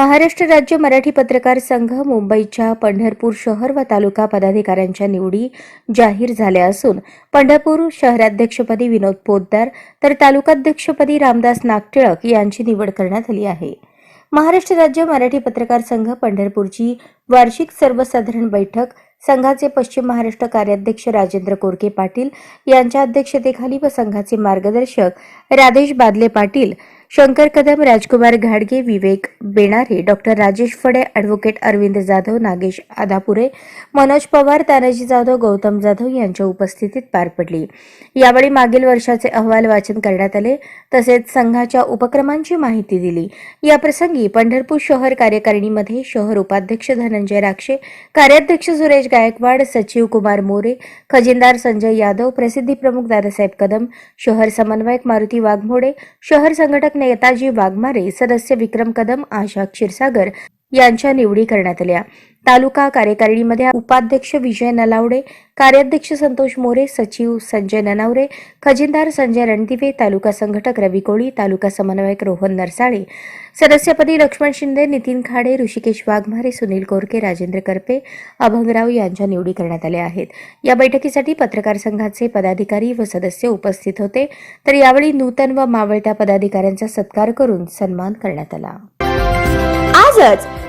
महाराष्ट्र राज्य मराठी पत्रकार संघ मुंबईच्या पंढरपूर शहर व तालुका पदाधिकाऱ्यांच्या निवडी जाहीर झाल्या असून पंढरपूर शहराध्यक्षपदी विनोद पोद्दार तर तालुकाध्यक्षपदी रामदास नागटिळक यांची निवड करण्यात आली आहे. महाराष्ट्र राज्य मराठी पत्रकार संघ पंढरपूरची वार्षिक सर्वसाधारण बैठक संघाचे पश्चिम महाराष्ट्र कार्याध्यक्ष राजेंद्र कोरके पाटील यांच्या अध्यक्षतेखाली व संघाचे मार्गदर्शक राधेश बादले पाटील शंकर कदम राजकुमार घाडगे विवेक बेणारे डॉक्टर राजेश फडे ॲडव्होकेट अरविंद जाधव नागेश आधापुरे मनोज पवार तानाजी जाधव गौतम जाधव यांच्या उपस्थितीत पार पडली. यावेळी मागील वर्षाचे अहवाल वाचन करण्यात आले तसेच संघाच्या उपक्रमांची माहिती दिली. याप्रसंगी पंढरपूर शहर कार्यकारिणीमध्ये शहर उपाध्यक्ष धनंजय राक्षे कार्याध्यक्ष सुरेश गायकवाड सचिव कुमार मोरे खजिनदार संजय यादव प्रसिद्धी प्रमुख दादासाहेब कदम शहर समन्वयक मारुती वाघमोडे शहर संघटक नेताजी वाघमारे सदस्य विक्रम कदम आशा क्षीरसागर यांच्या निवडी करण्यात आल्या. तालुका कार्यकारिणीमध्ये उपाध्यक्ष विजय नलावडे कार्याध्यक्ष संतोष मोरे सचिव संजय ननावरे खजिनदार संजय रणदिवे तालुका संघटक रवी कोळी तालुका समन्वयक रोहन नरसाळे सदस्यपदी लक्ष्मण शिंदे नितीन खाडे ऋषिकेश वाघमारे सुनील कोरके राजेंद्र करपे अभंगराव यांच्या निवडी करण्यात आल्या आहेत. या बैठकीसाठी पत्रकार संघाचे पदाधिकारी व सदस्य उपस्थित होते. तर यावेळी नूतन व मावळत्या पदाधिकाऱ्यांचा सत्कार करून सन्मान करण्यात आला. आजच